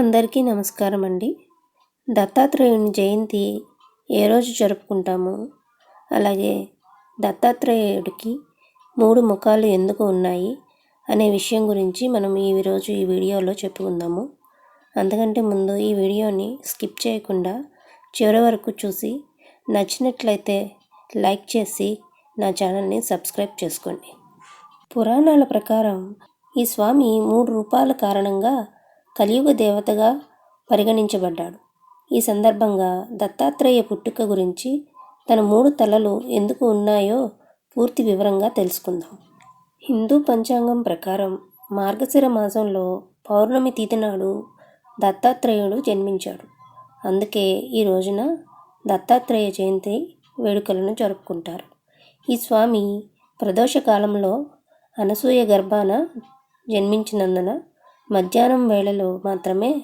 అందరికీ నమస్కారం అండి. దత్తాత్రేయుని జయంతి ఏ రోజు జరుపుకుంటాము? అలాగే దత్తాత్రేయుడికి మూడు ముఖాలు ఎందుకు ఉన్నాయి? అనే విషయం గురించి మనం ఈ రోజు ఈ వీడియోలో చెప్పుకుందాము. అంతకంటే ముందు ఈ వీడియోని స్కిప్ చేయకుండా చివరి వరకు చూసి నచ్చినట్లయితే లైక్ చేసి నా ఛానల్ని సబ్స్క్రైబ్ చేసుకోండి. పురాణాల ప్రకారం ఈ స్వామి మూడు రూపాల కారణంగా కలియుగ దేవతగా పరిగణించబడ్డాడు. ఈ సందర్భంగా దత్తాత్రేయ పుట్టుక గురించి తన మూడు తలలు ఎందుకు ఉన్నాయో పూర్తి వివరంగా తెలుసుకుందాం. హిందూ పంచాంగం ప్రకారం మార్గశిర మాసంలో పౌర్ణమి తిథి నాడు దత్తాత్రేయుడు జన్మించాడు. అందుకే ఈ రోజున దత్తాత్రేయ జయంతి వేడుకలను జరుపుకుంటారు. ఈ స్వామి ప్రదోష కాలంలో అనసూయ గర్భాన జన్మించినందున మధ్యాహ్నం వేళలో మాత్రమే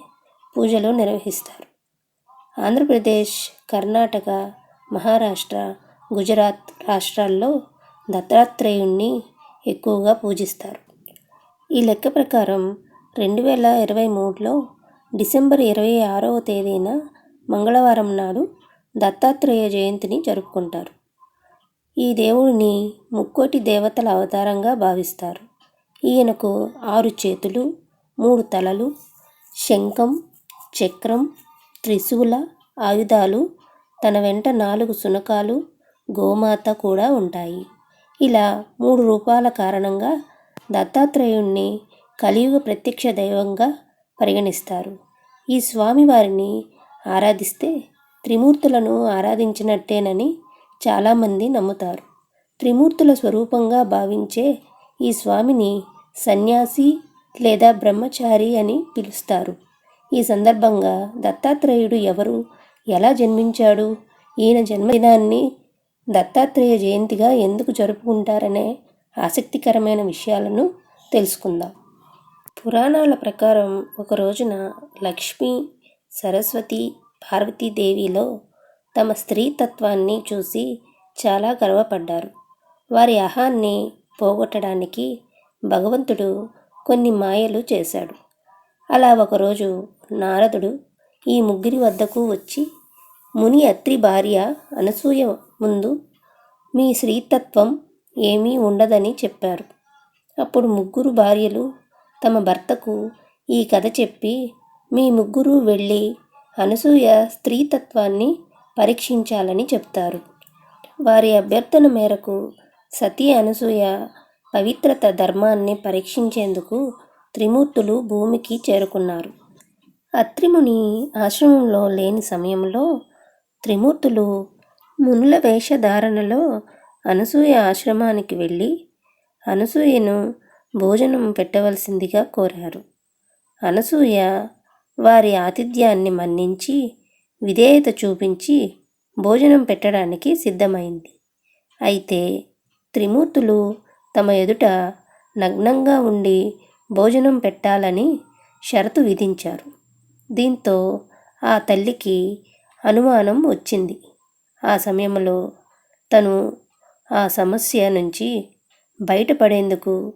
పూజలు నిర్వహిస్తారు. ఆంధ్రప్రదేశ్ కర్ణాటక మహారాష్ట్ర గుజరాత్ రాష్ట్రాల్లో దత్తాత్రేయుణ్ణి ఎక్కువగా పూజిస్తారు. ఈ లెక్క ప్రకారం రెండు వేల ఇరవై మూడులో డిసెంబర్ ఇరవై ఆరవ తేదీన మంగళవారం నాడు దత్తాత్రేయ జయంతిని జరుపుకుంటారు. ఈ దేవుడిని ముక్కోటి దేవతల అవతారంగా భావిస్తారు. ఈయనకు ఆరు చేతులు మూడు తలలు శంఖం చక్రం త్రిశూల ఆయుధాలు తన వెంట నాలుగు శునకాలు గోమాత కూడా ఉంటాయి. ఇలా మూడు రూపాల కారణంగా దత్తాత్రేయుణ్ణి కలియుగ ప్రత్యక్ష దైవంగా పరిగణిస్తారు. ఈ స్వామివారిని ఆరాధిస్తే త్రిమూర్తులను ఆరాధించినట్టేనని చాలామంది నమ్ముతారు. త్రిమూర్తుల స్వరూపంగా భావించే ఈ స్వామిని సన్యాసి లేదా బ్రహ్మచారి అని పిలుస్తారు. ఈ సందర్భంగా దత్తాత్రేయుడు ఎవరు? ఎలా జన్మించాడు? ఈయన జన్మదినాన్ని దత్తాత్రేయ జయంతిగా ఎందుకు జరుపుకుంటారనే ఆసక్తికరమైన విషయాలను తెలుసుకుందాం. పురాణాల ప్రకారం ఒక రోజున లక్ష్మి సరస్వతి పార్వతీదేవిలో తమ స్త్రీతత్వాన్ని చూసి చాలా గర్వపడ్డారు. వారి అహాన్ని పోగొట్టడానికి భగవంతుడు కొన్ని మాయలు చేశాడు. అలా ఒకరోజు నారదుడు ఈ ముగ్గురి వద్దకు వచ్చి ముని అత్రి భార్య అనసూయ ముందు మీ స్త్రీతత్వం ఏమీ ఉండదని చెప్పారు. అప్పుడు ముగ్గురు భార్యలు తమ భర్తకు ఈ కథ చెప్పి మీ ముగ్గురు వెళ్ళి అనసూయ స్త్రీతత్వాన్ని పరీక్షించాలని చెప్తారు. వారి అభ్యర్థన మేరకు సతీ అనసూయ పవిత్రత ధర్మాన్ని పరీక్షించేందుకు త్రిమూర్తులు భూమికి చేరుకున్నారు. అత్రిముని ఆశ్రమంలో లేని సమయంలో త్రిమూర్తులు మునుల వేషధారణలో అనసూయ ఆశ్రమానికి వెళ్ళి అనసూయను భోజనం పెట్టవలసిందిగా కోరారు. అనసూయ వారి ఆతిథ్యాన్ని మన్నించి విధేయత చూపించి భోజనం పెట్టడానికి సిద్ధమైంది. అయితే త్రిమూర్తులు తమ ఎదుట నగ్నంగా ఉండి భోజనం పెట్టాలని షరతు విధించారు. దీంతో ఆ తల్లికి అనుమానం వచ్చింది. ఆ సమయంలో తను ఆ సమస్య నుంచి బయటపడేందుకు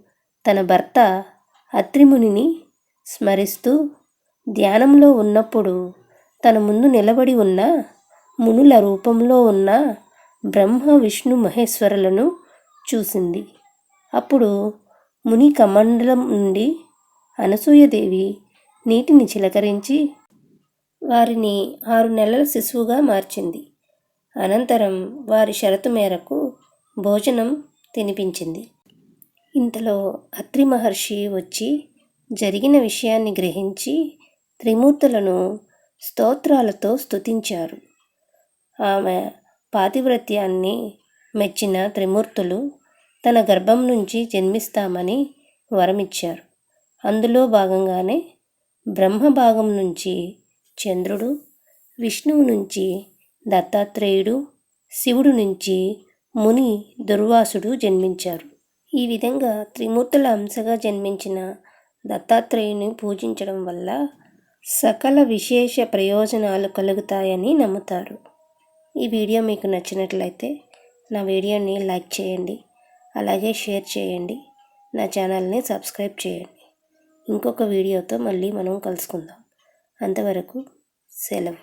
తన భర్త అత్రిమునిని స్మరిస్తూ ధ్యానంలో ఉన్నప్పుడు తన ముందు నిలబడి ఉన్న మునుల రూపంలో ఉన్న బ్రహ్మ విష్ణు మహేశ్వరులను చూసింది. అప్పుడు ముని కమండలం నుండి అనసూయదేవి నీటిని చిలకరించి వారిని ఆరు నెలల శిశువుగా మార్చింది. అనంతరం వారి షరతు మేరకు భోజనం తినిపించింది. ఇంతలో అత్రి మహర్షి వచ్చి జరిగిన విషయాన్ని గ్రహించి త్రిమూర్తులను స్తోత్రాలతో స్తుతించారు. ఆమె పాతివ్రత్యాన్ని మెచ్చిన త్రిమూర్తులు తన గర్భం నుంచి జన్మిస్తామని వరమిచ్చారు. అందులో భాగంగానే బ్రహ్మ భాగం నుంచి చంద్రుడు విష్ణువు నుంచి దత్తాత్రేయుడు శివుడు నుంచి ముని దుర్వాసుడు జన్మించారు. ఈ విధంగా త్రిమూర్తుల అంశగా జన్మించిన దత్తాత్రేయుని పూజించడం వల్ల సకల విశేష ప్రయోజనాలు కలుగుతాయని నమ్ముతారు. ఈ వీడియో మీకు నచ్చినట్లయితే నా వీడియోని లైక్ చేయండి. అలాగే షేర్ చేయండి. నా ఛానల్ని సబ్స్క్రైబ్ చేయండి. ఇంకొక వీడియోతో మళ్ళీ మనం కలుసుకుందాం. అంతవరకు సెలవు.